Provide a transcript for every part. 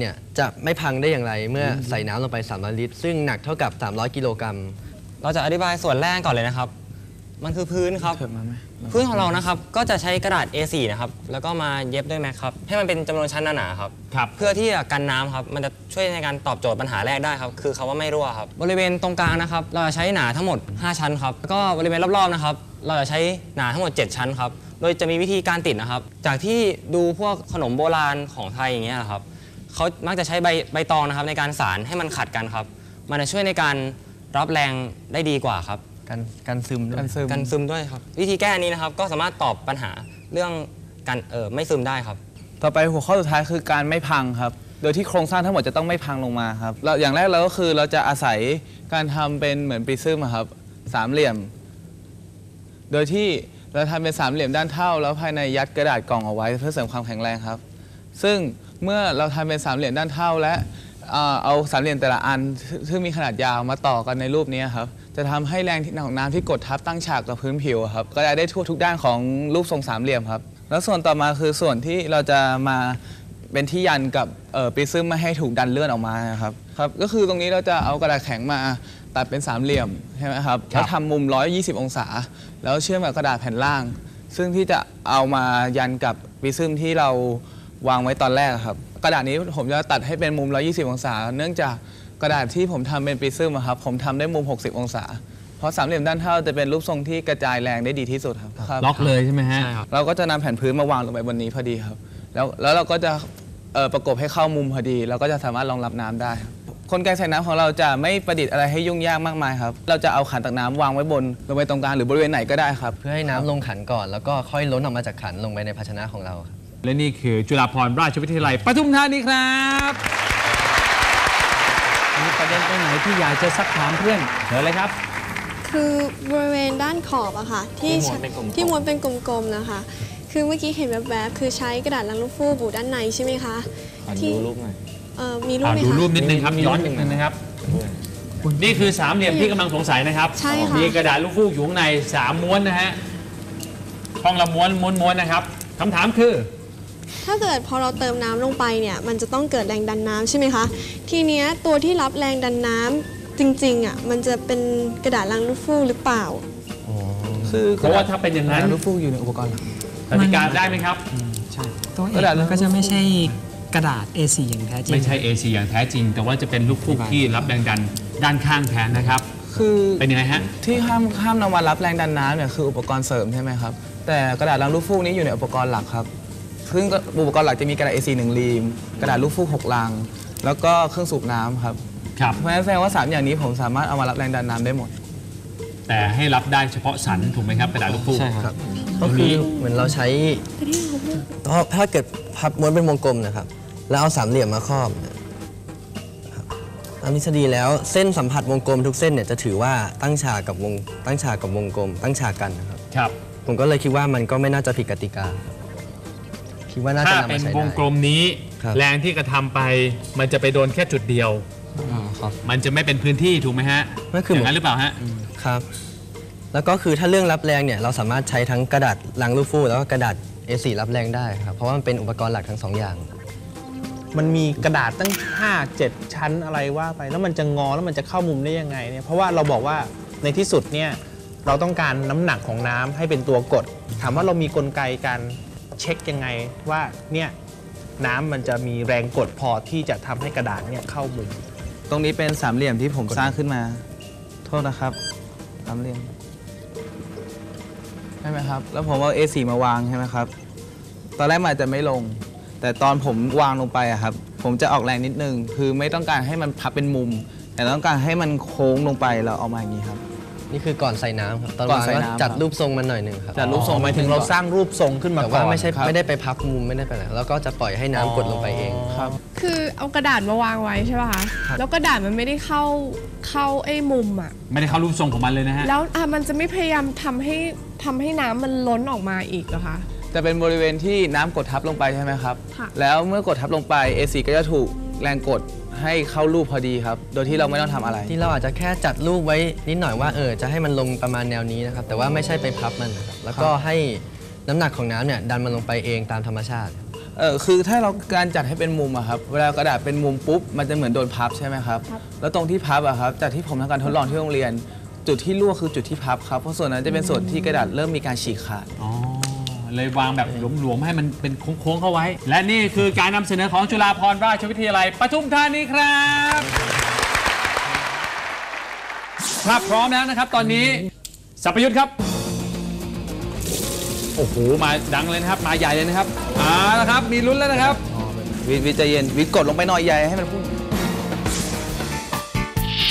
เนี่ยจะไม่พังได้อย่างไรเมื่อใส่น้ำลงไป 300 ลิตร ซึ่งหนักเท่ากับ 300 กิโลกรัม เราจะอธิบายส่วนแรกก่อนเลยนะครับ มันคือพื้นครับเถิดมาไหมพื้นของเรานะครับ ก็จะใช้กระดาษ A4 นะครับ แล้วก็มาเย็บด้วยแม็กครับ ให้มันเป็นจำนวนชั้นหนาๆครับ ครับ เพื่อที่จะกันน้ำครับ มันจะช่วยในการตอบโจทย์ปัญหาแรกได้ครับ คือคาว่าไม่รั่วครับ บริเวณตรงกลางนะครับ เราจะใช้หนาทั้งหมด 5 ชั้นครับ แล้วก็บริเวณรอบๆนะครับ เราจะใช้หนาทั้งหมด 7 ชั้นครับ โดยจะมีวิธีการติดนะครับ จากที่ดูพวกขนมโบราณของไทยอย่างเงี้ยครับ เขามักจะใช้ใบใบตองนะครับในการสารให้มันขัดกันครับ มันจะช่วยในการรับแรงได้ดีกว่าครับ กันกันซึมด้วยกันซึม กันซึมด้วยครับ วิธีแก้อันนี้นะครับก็สามารถตอบปัญหาเรื่องการเออไม่ซึมได้ครับ ต่อไปหัวข้อสุดท้ายคือการไม่พังครับ โดยที่โครงสร้างทั้งหมดจะต้องไม่พังลงมาครับเราอย่างแรกเราก็คือเราจะอาศัยการทำเป็นเหมือนปริซึมอะครับสามเหลี่ยม โดยที่เราทำเป็นสามเหลี่ยมด้านเท่า แล้วภายในยัดกระดาษกล่องเอาไว้ เพื่อเสริมความแข็งแรงครับ ซึ่ง เมื่อเราทำเป็นสามเหลี่ยมด้านเท่าและเอ่อเอาสามเหลี่ยมแต่ละอันซึ่งซึ่งมีขนาดยาวมาต่อกันในรูปนี้ครับจะทำให้แรงที่ของน้ำที่กดทับตั้งฉากกับพื้นผิวอะครับก็จะได้ทั่วทุกด้านของรูปทรงสามเหลี่ยมครับ แล้วส่วนต่อมาคือส่วนที่เราจะมาเป็นที่ยันกับเอ่อปริซึมไม่ให้ถูกดันเลื่อนออกมานะครับครับ ก็คือตรงนี้เราจะเอากระดาษแข็งมาตัดเป็นสามเหลี่ยมใช่ไหมครับแล้วทำมุม 120 องศา แล้วเชื่อมกับกระดาษแผ่นล่าง ซึ่งที่จะเอามายันกับปริซึมที่เรา วางไว้ตอนแรกครับ กระดาษนี้ผมจะตัดให้เป็นมุม 120 องศา เนื่องจากกระดาษที่ผมทำเป็นปริซึมอะครับผมทำได้มุม 60 องศา เพราะสามเหลี่ยมด้านเท่าจะเป็นรูปทรงที่กระจายแรงได้ดีที่สุดครับครับล็อกเลยใช่ไหมฮะใช่ครับเราก็จะนำแผ่นพื้นมาวางลงไปบนนี้พอดีครับ แล้วแล้วเราก็จะเอ่อประกบให้เข้ามุมพอดี เราก็จะสามารถรองรับน้ำได้ครับกลไกใส่น้ำของเราจะไม่ประดิษฐ์อะไรให้ยุ่งยากมากมายครับ เราจะเอาขันตักน้ำวางไว้บนลงไปตรงกลางหรือบริเวณไหนก็ได้ครับ เพื่อให้น้ำลงขันก่อน แล้วก็ค่อยล้นออกมาจากขันลงไปในภาชนะของเราครับ และนี่คือจุฬาภรณราชวิทยาลัยปทุมธานีครับ มีประเด็นตรงไหนที่อยากจะซักถามเพื่อนเชิญเลยครับ คือบริเวณด้านขอบอะค่ะ ที่ที่ม้วนเป็นกลมๆ ที่ม้วนเป็นกลมๆนะคะ คือเมื่อกี้เห็นแวบๆคือใช้กระดาษลังลูกฟูกบูด้านในใช่ไหมคะที่ดูรูปหน่อย เอ่อมีรูปอ่าไหมดูคะ รูปนิดนึงครับ มีย้อนรูนิปดหนึ่นึงงนะครับ นี่คือสามเหลี่ยมที่กำลังสงสัยนะครับ ใช่ค่ะ มีกระดาษลูกฟูกอยู่ข้างในสามม้วนนะฮะช่องละม้วนม้วนม้วนนะครับคำถามคือ ถ้าเกิดพอเราเติมน้ำลงไปเนี่ยมันจะต้องเกิดแรงดันน้ำใช่ไหมคะทีเนี้ยตัวที่รับแรงดันน้ำจริงๆอะมันจะเป็นกระดาษลังลูกฟูกหรือเปล่าคือเพราะว่าถ้าเป็นอย่างนั้นลูกฟูกอยู่ในอุปกรณ์หลักกติกาได้ไหมครับตัวเอกระดาษมันก็จะไม่ใช่กระดาษ A4 อย่างแท้จริงไม่ใช่ AC อย่างแท้จริง แต่ว่าจะเป็นลูกฟูกที่รับแรงดันด้านข้างแทนนะครับ คือเป็นยังไงฮะที่ห้ามห้ามนำมารับแรงดันน้ำเนี่ยคืออุปกรณ์เสริมใช่ไหมครับแต่กระดาษรังลูกฟูกนี้อยู่ในอุปกรณ์หลักครับ ซึ่งก็อุปกรณ์หลักจะมีกระดาษ A4 หนึ่งรีม กระดาษลูกฟูกหกลัง แล้วก็เครื่องสูบน้ำครับครับ เพราะฉะนั้นแสดงว่าสามอย่างนี้ผมสามารถเอามารับแรงดันน้ำได้หมด แต่ให้รับได้เฉพาะสันถูกไหมครับกระดาษลูกฟูก ใช่ครับ ก็คือเหมือนเราใช้ถ้าถ้าเกิดพับม้วนเป็นวงกลมนะครับ แล้วเอาสามเหลี่ยมมาครอบเนี่ยครับตามทฤษฎีแล้วเส้นสัมผัสวงกลมทุกเส้นเนี่ยจะถือว่าตั้งฉากกับวงตั้งฉากกับวงกลม ตั้งฉากกันนะครับ ครับ ผมก็เลยคิดว่ามันก็ไม่น่าจะผิดกติกาครับ คิดว่าน่าจะถ้านำเป็มานใช้วได้งกลมนี้ ครับ แรงที่กระทำไป มันจะไปโดนแค่จุดเดียวครับ มันจะไม่เป็นพื้นที่ถูกไหมฮะนั่นคืออเหมืย่างอนนั้นหรือเปล่าฮะ ครับ แล้วก็คือถ้าเรื่องรับแรงเนี่ยเราสามารถใช้ทั้งกระดาษลังลูกฟูกแล้วก็กระดาษ A4 รับแรงได้ครับเพราะว่ามันเป็นอุปกรณ์หลักทั้งสองอย่าง มันมีกระดาษตั้ง 5 7 ชั้นอะไรว่าไป แล้วมันจะงอแล้วมันจะเข้ามุมได้ยังไงเนี่ยเพราะว่าเราบอกว่าในที่สุดเนี่ยเราต้องการน้ำหนักของน้ำให้เป็นตัวกด ถามว่าเรามีกลไกการ เช็คยังไงว่าเนี่ยน้ำมันจะมีแรงกดพอที่จะทำให้กระดาษเนี่ยเข้ามุม ตรงนี้เป็นสามเหลี่ยมที่ผมสร้างขึ้นมา โทษนะครับสามเหลี่ยมใช่ไหมครับ แล้วผมเอา A4 มาวางใช่ไหมครับ ตอนแรกมันอาจจะไม่ลง แต่ตอนผมวางลงไปอะครับ ผมจะออกแรงนิดนึง คือไม่ต้องการให้มันพับเป็นมุม แต่ต้องการให้มันโค้งลงไปแล้วเอามาอย่างนี้ครับ นี่คือก่อนใส่น้ำครับตอนก่อนวางใส่ก็น้ำ จัดครับรูปทรงมันหน่อยหนึ่งครับจัดรูปทรงหมายถึงเราสร้างรูปทรงขึ้นมาแต่ก่ว่าอนไม่ใช่ครับไม่ได้ไปพับมุมไม่ได้ไปอะไรแล้วก็จะปล่อยให้น้ำกดลงไปเองครับ คือเอากระดาษมาวางไว้ใช่ป่ะคะ แล้วกระดาษมันไม่ได้เข้าเข้าไอ้มุมอะไม่ได้เข้ารูปทรงของมันเลยนะฮะ แล้วอะมันจะไม่พยายามทำให้ทำให้น้ำมันล้นออกมาอีกเหรอคะ จะเป็นบริเวณที่น้ำกดทับลงไปใช่ไหมครับ ค่ะ แล้วเมื่อกดทับลงไป A4 ก็จะถูกแรงกด ให้เข้ารูปพอดีครับ โดยที่เราไม่ต้องทำอะไร ที่เราอาจจะแค่จัดรูปไว้นิดหน่อยว่าเออจะให้มันลงประมาณแนวนี้นะครับแต่ว่าไม่ใช่ไปพับมันนะครับแล้วก็ให้น้ำหนักของน้ำเนี่ยดันมันลงไปเองตามธรรมชาติ เออคือถ้าเราการจัดให้เป็นมุมอะครับ เวลากระดาษเป็นมุมปุ๊บ มันจะเหมือนโดนพับใช่ไหมครับ แล้วตรงที่พับอะครับ จากที่ผมทำการทดลองที่โรงเรียน จุดที่รั่วคือจุดที่พับครับ เพราะส่วนนั้นจะเป็นส่วนที่กระดาษเริ่มมีการฉีกขาด อ๋อ เลยวางแบบหลวมๆให้มันเป็นโค้งๆเข้าไว้ และนี่คือการนำเสนอของจุฬาภรณราชวิทยาลัยปทุมธานีครับครับพร้อมแล้วนะครับ ตอนนี้สัพยุทธ์ครับ โอ้โหมาดังเลยนะครับ มาใหญ่เลยนะครับเอ่าละครับ มีลุ้นแล้วนะครับวิทย์วิทย์ใจเย็นวิทย์กดลงไปหน่อยใหญ่ให้มันพุ่ง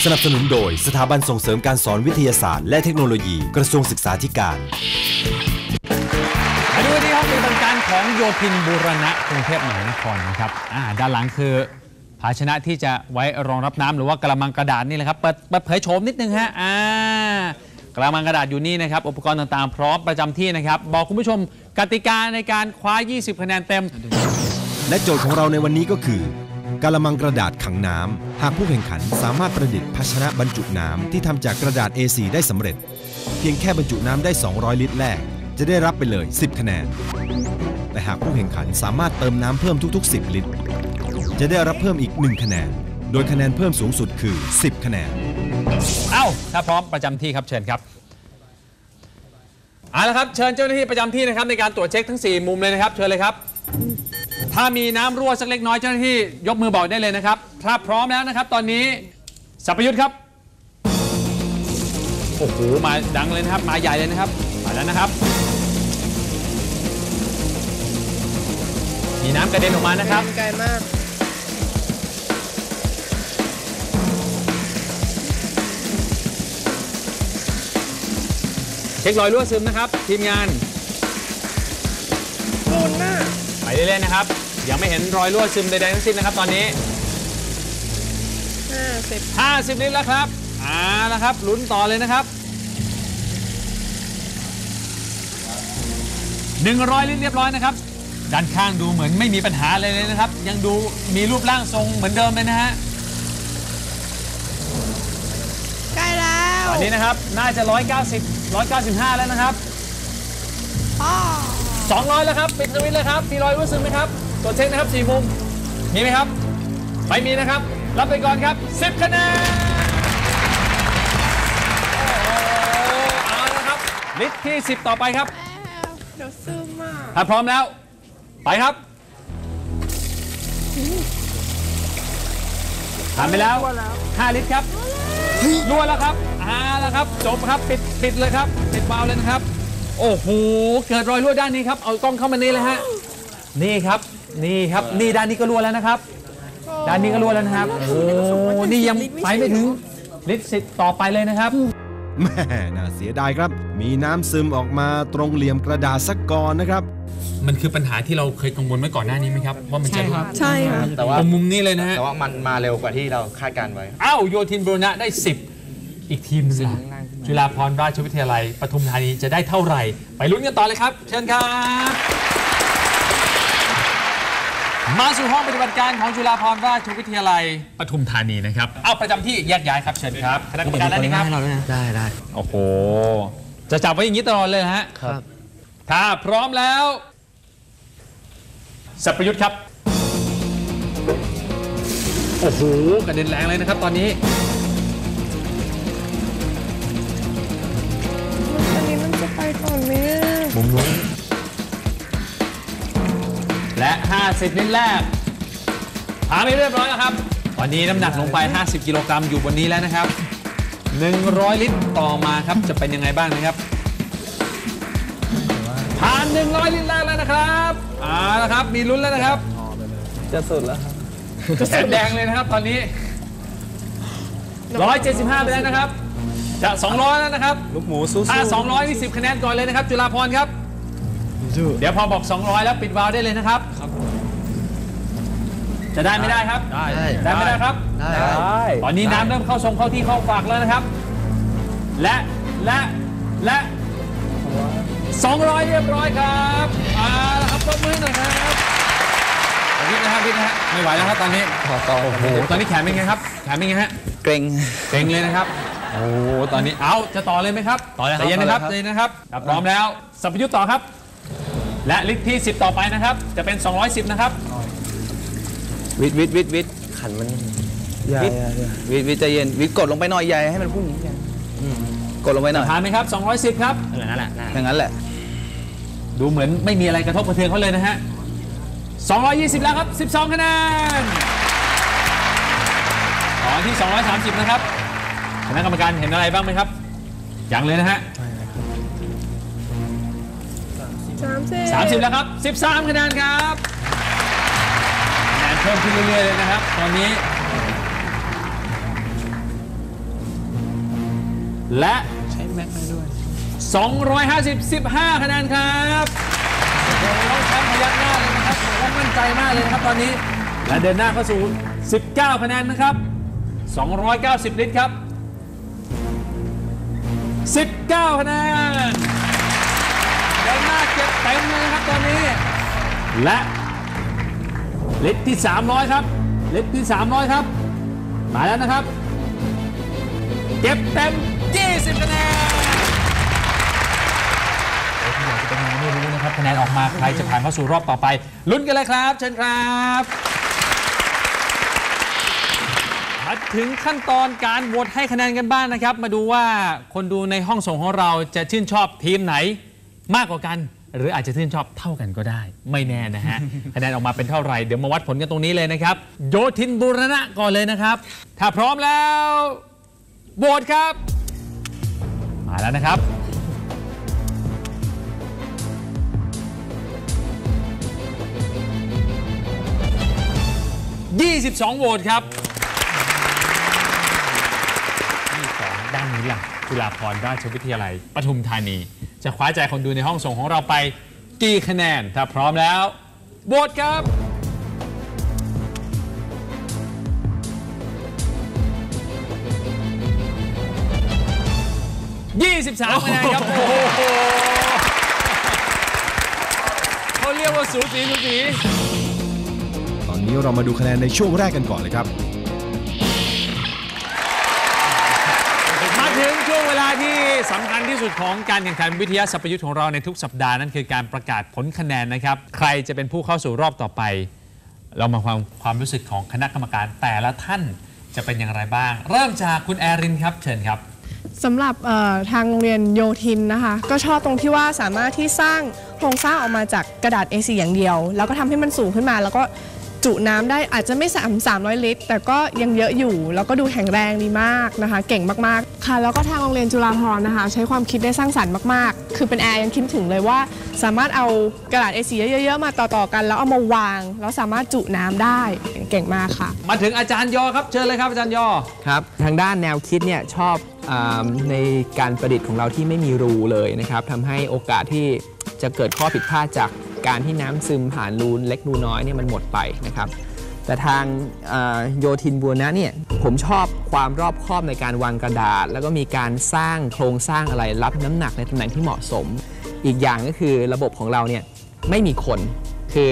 สนับสนุนโดยสถาบันส่งเสริมการสอนวิทยาศาสตร์ และเทคโนโลยีกระทรวงศึกษาธิการ มาดูที่ห้องปฏิบัติการของโยธินบูรณะกรุงเทพมหานครนะครับอ่าด้านหลังคือ ภาชนะที่จะไว้รองรับน้ำหรือว่ากระมังกระดาษนี่แหละครับเปิดเปิดเผยโฉมนิดนึงฮะอ่ากระมังกระดาษอยู่นี่นะครับ อุปกรณ์ต่างๆ พร้อมประจำที่นะครับ บอกคุณผู้ชมกติกาในการคว้า 20 คะแนนเต็ม และโจทย์ของเราในวันนี้ก็คือกาละมังกระดาษขังน้ำ หากผู้แข่งขันสามารถประดิษฐ์ภาชนะบรรจุน้ำที่ทำจากกระดาษ A4 ได้สำเร็จ เพียงแค่บรรจุน้ำได้ 200 ลิตรแรก จะได้รับไปเลย 10 คะแนน แต่หากผู้แข่งขันสามารถเติมน้ำเพิ่มทุก ๆ 10 ลิตร จะได้รับเพิ่มอีก 1 คะแนน โดยคะแนนเพิ่มสูงสุดคือ 10 คะแนน เอ้า ถ้าพร้อมประจำที่ครับเชิญครับ เอาละครับ เชิญเจ้าหน้าที่ประจำที่นะครับในการตรวจเช็คทั้ง 4 มุมเลยนะครับ เชิญเลยครับ ถ้ามีน้ำรั่วสักเล็กน้อยเจ้าหน้าที่ยกมือบอกได้เลยนะครับ ถ้าพร้อมแล้วนะครับ ตอนนี้สัพยุทธ์ครับ โอ้โห มาดังเลยนะครับ มาใหญ่เลยนะครับ มาแล้วนะครับ มีน้ำกระเด็นออกมานะครับ ไกลมาก เช็ครอยรั่วซึมนะครับ ทีมงานมุนน่ะไปเรื่อยๆนะครับ ยังไม่เห็นรอยรั่วซึมใดๆทั้งสิ้นนะครับ ตอนนี้ห้าสิบ50 ลิตรแล้วครับอ่าแล้วครับลุ้นต่อเลยนะครับ 100 ลิตรเรียบร้อยนะครับ ด้านข้างดูเหมือนไม่มีปัญหาอะไรเลยนะครับ ยังดูมีรูปร่างทรงเหมือนเดิมเลยนะฮะใกล้แล้วตอนนี้นะครับน่าจะ 190 195 แล้วนะครับพ่อ200 แล้วครับปิดสวิตช์เลยครับมีรอยรู้สึกไหมครับตรวจเช็คนะครับ4มุมมีไหมครับไม่มีนะครับ รับไปก่อนครับ 10 คะแนนโอ้โหเอาละครับลิตรที่ 10 ต่อไปครับแล้วเดี๋ยวซึมอะ ถ้าพร้อมแล้ว ไปครับผ่านไปแล้ว 5 ลิตรครับรั่วแล้วครับอ่าแล้วครับ จบครับ ปิดปิดเลยครับ ปิดวาล์วเลยนะครับ โอ้โห เกิดรอยรั่วด้านนี้ครับ เอากล้องเข้ามานี่เลยฮะ นี่ครับ นี่ครับ นี่ด้านนี้ก็รั่วแล้วนะครับ ด้านนี้ก็รั่วแล้วนะครับ โอ้โห นี่ยังไปไม่ถึงลิตรสิบต่อไปเลยนะครับ แม่น่าเสียดายครับ มีน้ำซึมออกมาตรงเหลี่ยมกระดาษสักก่อนนะครับ มันคือปัญหาที่เราเคยกังวลไว้ก่อนหน้านี้ไหมครับ ว่ามันจะใช่ครับใช่ค่ะ แต่ว่าตรงมุมนี้เลยนะฮะ แต่ว่ามันมาเร็วกว่าที่เราคาดการไว้ อ้าวโยธินบูรณะได้ 10 อีกทีมหนึงล่ะจุฬาภรณราชวิทยาลัยปทุมธานีจะได้เท่าไหร่ ไปลุ้นกันต่อเลยครับ เชิญครับ มาสู่ห้องปฏิบัติการของจุฬาภรณราชวิทยาลัยปทุมธานีนะครับ เอาประจำที่แยกย้ายครับเชิญครับคณะกรรมการแล้วนี่ครับให้เราด้วยนะได้ได้โอ้โห จะจับไว้อย่างนี้ตลอดเลยนะฮะ ครับ ถ้าพร้อมแล้ว สัพยุทธ์ครับ โอ้โหกระเด็นแรงเลยนะครับตอนนี้ อันนี้มันจะไปก่อนไหมอะ มุมนู้น 50 ลิตรแรกผ่านไปเรียบร้อยแล้วครับ ตอนนี้น้ำหนักลงไป 50 กิโลกรัมอยู่บนนี้แล้วนะครับ 100 ลิตรต่อมาครับ จะเป็นยังไงบ้างนะครับ ผ่าน 100 ลิตรแรกแล้วนะครับเอาละครับ มีลุ้นแล้วนะครับ จะสุดแล้วครับแขนแดงเลยนะครับตอนนี้ 175 ไปแล้วนะครับ จะ 200 แล้วนะครับ ลูกหมูสู้ถ้า200นี่10คะแนนก่อนเลยนะครับ จุฬาพรครับ เดี๋ยวพอบอก 200 แล้วปิดวาล์วได้เลยนะครับ จะได้ไม่ได้ครับ ได้ได้ไม่ได้ครับ ได้ตอนนี้น้ำเริ่มเข้าทรงเข้าที่เข้าปากแล้วนะครับ และและและ200 เรียบร้อยครับอ่าแล้วครับปรบมือหน่อยครับวิทย์นะครับวิทย์นะฮะไม่ไหวแล้วครับตอนนี้ขอต่อโอ้โหตอนนี้แขนเป็นไงครับแขนเป็นไงฮะเกรงเต็งเลยนะครับโอ้โหตอนนี้เอาจะต่อเลยไหมครับต่อเลยครับใจเย็นนะครับต่อใจเลยครับเย็นนะครับถ้าพร้อมแล้วสัพพยุทธ์ต่อครับ และลิตรที่ 10 ต่อไปนะครับ จะเป็น 210 นะครับ วิทย์วิทย์วิทย์วิทย์ขันมันวิทย์วิทย์วิทย์ใจเย็นวิทย์กดลงไปหน่อยใหญ่ให้มันพุ่งอย่างนี้อืมกดลงไปหน่อยผ่านไหมครับ 210 ครับอย่างนั้นแหละนั่นแหละอย่างนั้นแหละ ดูเหมือนไม่มีอะไรกระทบกระเทือนเขาเลยนะฮะ 220 แล้วครับ 12คะแนนต่อที่ 230 นะครับคณะกรรมการเห็นอะไรบ้างไหมครับ ยังเลยนะฮะ30แล้วครับ 13คะแนนครับคะแนน เพิ่มขึ้นเรื่อยๆเลยนะครับ ตอนนี้ และใช้แม็กได้ด้วย 250 15คะแนนครับโอ้โหน้องแชมป์พยักหน้าเลยนะครับบอกว่ามั่นใจมากเลยนะครับตอนนี้ และเดินหน้าเข้าสู่ 19คะแนนนะครับ 290 ลิตรครับ 19คะแนนเดินหน้าเก็บเต็มเลยนะครับตอนนี้ และ เลิตรที่ 300 ครับ เลิตรที่ 300 ครับ มาแล้วนะครับ เก็บเต็ม 20คะแนนที่อยากจะเป็นยังไงไม่รู้นะครับคะแนนออกมาใครจะผ่านเข้าสู่รอบต่อไป ลุ้นกันเลยครับ เชิญครับมาถึงขั้นตอนการโหวตให้คะแนนกันบ้างนะครับ มาดูว่าคนดูในห้องส่งของเราจะชื่นชอบทีมไหนมากกว่ากัน หรืออาจจะชื่นชอบเท่ากันก็ได้ ไม่แน่นะฮะ คะแนนออกมาเป็นเท่าไหร่ เดี๋ยวมาวัดผลกันตรงนี้เลยนะครับ โยทินบูรณะก่อนเลยนะครับ ถ้าพร้อมแล้วโหวตครับ มาแล้วนะครับ 22โหวตครับ 22ด้านนี้ล่ะ จุฬาภรณราชวิทยาลัยปทุมธานี จะคว้าใจคนดูในห้องส่งของเราไปกี่คะแนน ถ้าพร้อมแล้วโหวตครับ 23คะแนนครับ โอ้โหเขาเรียกว่าสูสีสูสี ตอนนี้เรามาดูคะแนนในช่วงแรกกันก่อนเลยครับ สำคัญที่สุดของการแข่งขันวิทยาสัพยุทธ์ของเราในทุกสัปดาห์นั่นคือการประกาศผลคะแนนนะครับ ใครจะเป็นผู้เข้าสู่รอบต่อไป เรามาฟังความรู้สึกของคณะกรรมการแต่ละท่านจะเป็นอย่างไรบ้าง เริ่มจากคุณแอรินครับเชิญครับสำหรับทางโรงเรียนโยธินนะคะ ก็ชอบตรงที่ว่าสามารถที่สร้างโครงสร้างออกมาจากกระดาษ A4 อย่างเดียว แล้วก็ทำให้มันสูงขึ้นมา แล้วก็ จุน้ำได้อาจจะไม่สาม300 ลิตร แต่ก็ยังเยอะอยู่ แล้วก็ดูแข็งแรงดีมากนะคะ เก่งมากๆ ค่ะ แล้วก็ทางโรงเรียนจุฬาภรณ์นะคะ ใช้ความคิดได้สร้างสรรค์มากๆ คือเป็นแอร์ยังคิดถึงเลยว่า สามารถเอากระดาษ A4 เยอะๆมาต่อๆกันแล้วเอามาวาง แล้วสามารถจุน้ำได้เก่งมากค่ะ มาถึงอาจารย์ยอครับเชิญเลยครับอาจารย์ยอครับทางด้านแนวคิดเนี่ยชอบอาในการประดิษฐ์ของเราที่ไม่มีรูเลยนะครับทำให้โอกาสที่จะเกิดข้อผิดพลาดจาก การที่น้ำซึมผ่านรูเล็กรูน้อยเนี่ยมันหมดไปนะครับ แต่ทางโยทินบัวนะเนี่ยผมชอบความรอบคอบในการวางกระดาษ แล้วก็มีการสร้างโครงสร้างอะไรรับน้ำหนักในตำแหน่งที่เหมาะสม อีกอย่างก็คือระบบของเราเนี่ยไม่มีคน คือ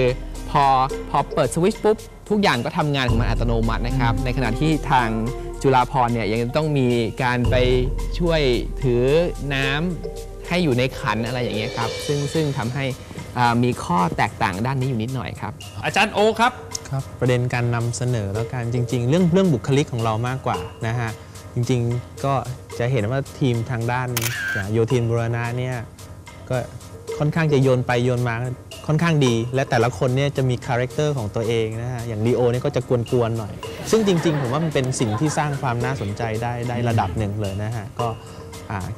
พอพอเปิดสวิตช์ปุ๊บทุกอย่างก็ทำงานของมันอัตโนมัตินะครับ ในขณะที่ทางจุฬาภรเนี่ยยังต้องมีการไปช่วยถือน้ำให้อยู่ในขันอะไรอย่างเงี้ยครับ ซึ่งซึ่งทำให้ อ่ามีข้อแตกต่างด้านนี้อยู่นิดหน่อยครับ อาจารย์โอครับ ครับประเด็นการนำเสนอแล้วกันจริง ๆ เรื่องเรื่องบุคลิกของเรามากกว่านะฮะจริงๆก็จะเห็นว่าทีมทางด้านอย่างโยธินบุรณะเนี่ยก็ค่อนข้างจะโยนไปโยนมาค่อนข้างดี และแต่ละคนเนี่ยจะมีคาแรคเตอร์ของตัวเองนะฮะอย่างลีโอเนี่ยก็จะกวนๆหน่อย ซึ่งจริงๆ ผมว่ามันเป็นสิ่งที่สร้างความน่าสนใจได้ได้ระดับหนึ่งเลยนะฮะก็อ่า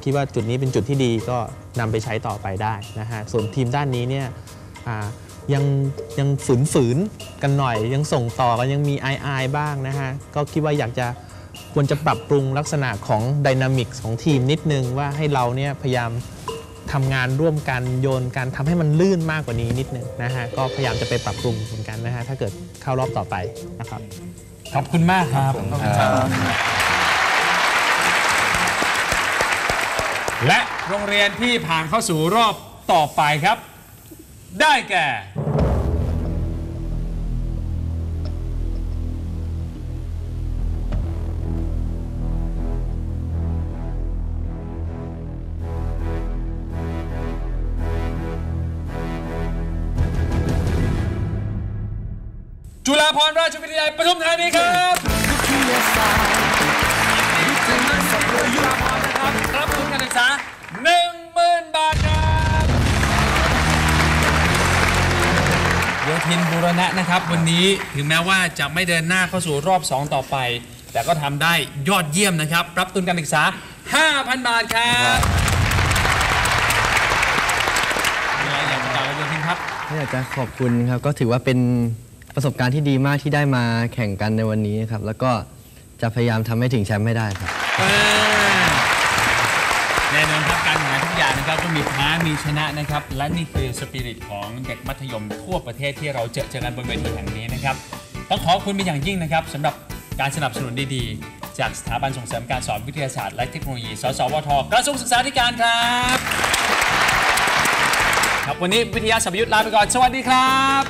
คิดว่าจุดนี้เป็นจุดที่ดีก็นำไปใช้ต่อไปได้นะฮะส่วนทีมด้านนี้เนี่ยอ่ายังยังฝืนฝืนๆกันหน่อย ยังส่งต่อกันยังมีอายอายๆบ้างนะฮะก็คิดว่าอยากจะควรจะปรับปรุงลักษณะของดินามิกของทีมนิดนึงว่าให้เราเนี่ยพยายามทำงานร่วมกันโยนกันทำให้มันลื่นมากกว่านี้นิดนึงนะฮะก็พยายามจะไปปรับปรุงเหมือนกันนะฮะถ้าเกิดเข้ารอบต่อไปนะครับขอบคุณมากครับ และโรงเรียนที่ผ่านเข้าสู่รอบต่อไปครับ ได้แก่ จุฬาภรณราชวิทยาลัยปทุมธานีครับ ศึกษา 10,000 บาทครับโยธินบูรณะนะครับ วันนี้ถึงแม้ว่าจะไม่เดินหน้าเข้าสู่รอบ 2 ต่อไป แต่ก็ทำได้ยอดเยี่ยมนะครับ รับทุนการศึกษา 5,000 บาทครับมีอะไรอยากจะกล่าวกับโยธินครับ ก็อยากจะขอบคุณครับก็ถือว่าเป็นประสบการณ์ที่ดีมากที่ได้มาแข่งกันในวันนี้ครับ แล้วก็จะพยายามทำให้ถึงแชมป์ให้ได้ครับ แน่นอนครับการแข่งขันทุกอย่างนะครับก็มีแพ้มีชนะนะครับ และนี่คือสปิริตของเด็กมัธยมทั่วประเทศที่เราเจอเจอกันบนเวทีแห่งนี้นะครับต้องขอบคุณเป็นอย่างยิ่งนะครับสำหรับการสนับสนุนดีๆ จากสถาบันส่งเสริมการสอนวิทยาศาสตร์และเทคโนโลยี สสวท กระทรวงศึกษาธิการครับครับวันนี้วิทยาสัพยุทธ์ลาไปก่อน สวัสดีครับ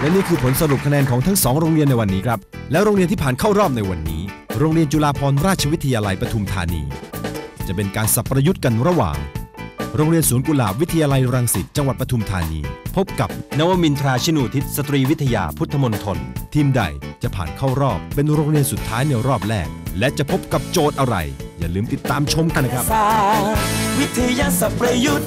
และนี่คือผลสรุปคะแนนของทั้ง2โรงเรียนในวันนี้ครับ แล้วโรงเรียนที่ผ่านเข้ารอบในวันนี้ โรงเรียนจุฬาภรณราชวิทยาลัยปทุมธานี จะเป็นการสับประยุทธ์กันระหว่าง โรงเรียนสวนกุหลาบวิทยาลัยรังสิตจังหวัดปทุมธานี พบกับนวมินทราชินูทิศสตรีวิทยาพุทธมณฑลทีมใดจะผ่านเข้ารอบเป็นโรงเรียนสุดท้ายในรอบแรก และจะพบกับโจทย์อะไร อย่าลืมติดตามชมกันนะครับ วิทยาศาสตร์ประยุทธ์